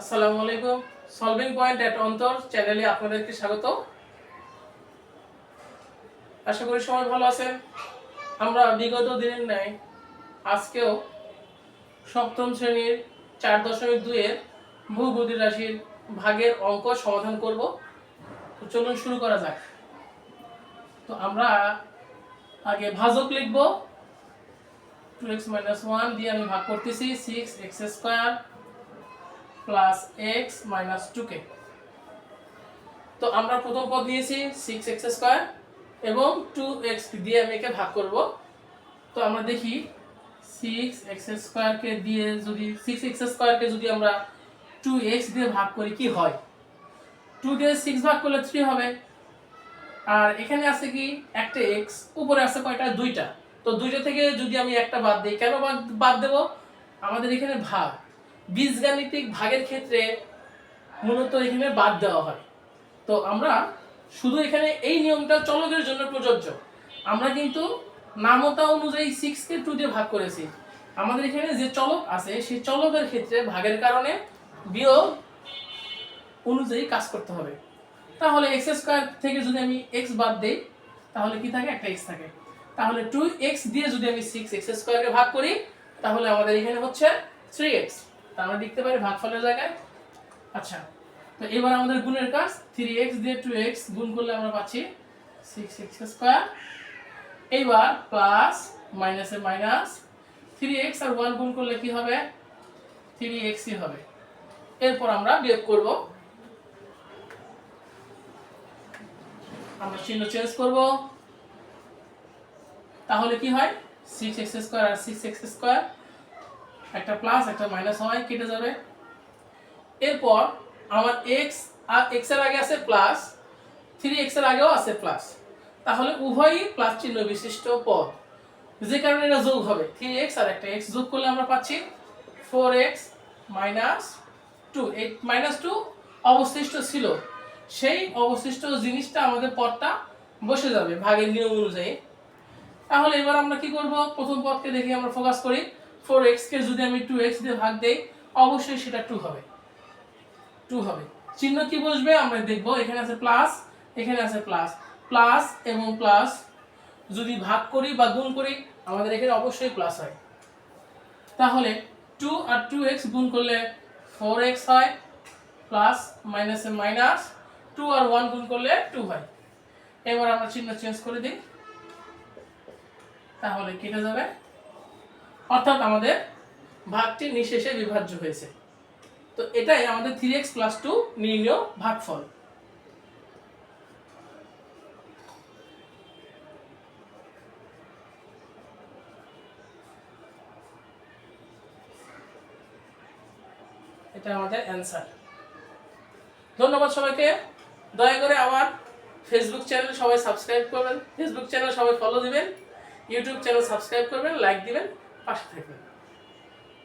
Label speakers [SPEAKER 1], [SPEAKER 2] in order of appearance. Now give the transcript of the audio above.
[SPEAKER 1] আসসালামু আলাইকুম। Solving point এট অন্তর চ্যানেলে আপনাদেরকে স্বাগত। আশা করি সবাই ভালো আছেন। আমরা বিগত দিনের ন্যায় আজকেও সপ্তম শ্রেণির চার দশমিক দুইয়ের বহুপতি রাশির ভাগের অঙ্ক সমাধান করব। তো চলুন শুরু করা যাক। তো আমরা আগে ভাজক লিখব। টু এক্স মাইনাস ওয়ান দিয়ে আমি ভাগ করতেছি six x square plus x minus two কে তো আমরা প্রথম পদ নিয়েছি সিক্স এক্স স্কোয়ার এবং টু এক্স দিয়ে আমি একে ভাগ করব। তো আমরা দেখি সিক্স এক্স স্কোয়ারকে দিয়ে যদি সিক্স এক্স স্কোয়ারকে যদি আমরা টু এক্স দিয়ে ভাগ করি কি হয়? টু দিয়ে সিক্স ভাগ করলে থ্রি হবে। আর এখানে আছে কি, একটা এক্স উপরে আছে কয়টা? দুইটা। তো দুইটা থেকে যদি আমি একটা বাদ দিই, কেন বাদ বাদ দেবো? আমাদের এখানে ভাগ। বীজগাণিতিক ভাগের ক্ষেত্রে মূলত এখানে বাদ দেওয়া হয়। তো আমরা শুধু এখানে এই নিয়মটা চলকের জন্য প্রযোজ্য। আমরা কিন্তু নামতা অনুযায়ী সিক্সকে টু দিয়ে ভাগ করেছি। আমাদের এখানে যে চলক আছে, সেই চলকের ক্ষেত্রে ভাগের কারণে বিয়োগ অনুযায়ী কাজ করতে হবে। তাহলে এক্স স্কোয়ার থেকে যদি আমি এক্স বাদ দিই, তাহলে কি থাকে? একটা এক্স থাকে। তাহলে টু এক্স দিয়ে যদি আমি সিক্স এক্স স্কোয়ারকে ভাগ করি, তাহলে আমাদের এখানে হচ্ছে থ্রি এক্স তা আমরা লিখতে পারি ভাগফলের জায়গায়। আচ্ছা তো এবার আমাদের গুণের কাজ থ্রি এক্স দিয়ে টু এক্স গুণ করলে আমরা পাচ্ছি সিক্স এক্স স্কোয়ার এইবার প্লাস মাইনাসে মাইনাস থ্রি এক্স আর ওয়ান গুণ করলে কি হবে? থ্রি এক্সই হবে। এরপর আমরা বিয়োগ করব। আমরা চিহ্ন চেঞ্জ করব। তাহলে কি হয়? সিক্স এক্স স্কোয়ার আর সিক্স এক্স স্কোয়ার একটা প্লাস একটা মাইনাস হয়, কেটে যাবে। এরপর আমার এক্স আর এক্সের আগে আছে প্লাস থ্রি এক্সের আগেও আছে প্লাস তাহলে উভয়ই প্লাস চিহ্ন বিশিষ্ট পদ। যে কারণে এটা যোগ হবে। থ্রি এক্স আর একটা এক্স যোগ করলে আমরা পাচ্ছি ফোর এক্স মাইনাস টু এই মাইনাস টু অবশিষ্ট ছিল। সেই অবশিষ্ট জিনিসটা আমাদের পদটা বসে যাবে, ভাগের নিয়ম অনুযায়ী। তাহলে এবার আমরা কি করব? প্রথম পদকে দেখি আমরা ফোকাস করি। ফোর এক্সকে যদি আমি টু এক্স দিয়ে ভাগ দেই, অবশ্যই সেটা টু হবে। টু হবে। চিহ্ন কি বসবে? আমরা দেখব, এখানে আছে প্লাস, এখানে আছে প্লাস। প্লাস এবং প্লাস যদি ভাগ করি বা গুণ করি, আমাদের এখানে অবশ্যই প্লাস হয়। তাহলে টু আর টু এক্স গুণ করলে ফোর এক্স হয়, প্লাস, মাইনাসে মাইনাস। টু আর ওয়ান গুণ করলে টু হয়। এবার আমরা চিহ্ন চেঞ্জ করে দিই। তাহলে কেটে যাবে। অর্থাৎ আমাদের ভাগটি নিঃশেষে বিভাজ্য হয়েছে। তো এটাই আমাদের থ্রি এক্স প্লাস টু নির্ণয় ভাগফল। এটা আমাদের অ্যান্সার ধন্যবাদ সবাইকে। দয়া করে আমার ফেসবুক চ্যানেল সবাই সাবস্ক্রাইব করবেন। ফেসবুক চ্যানেল সবাই ফলো দিবেন। ইউটিউব চ্যানেল সাবস্ক্রাইব করবেন লাইক দিবেন। পাশে থাকবেন।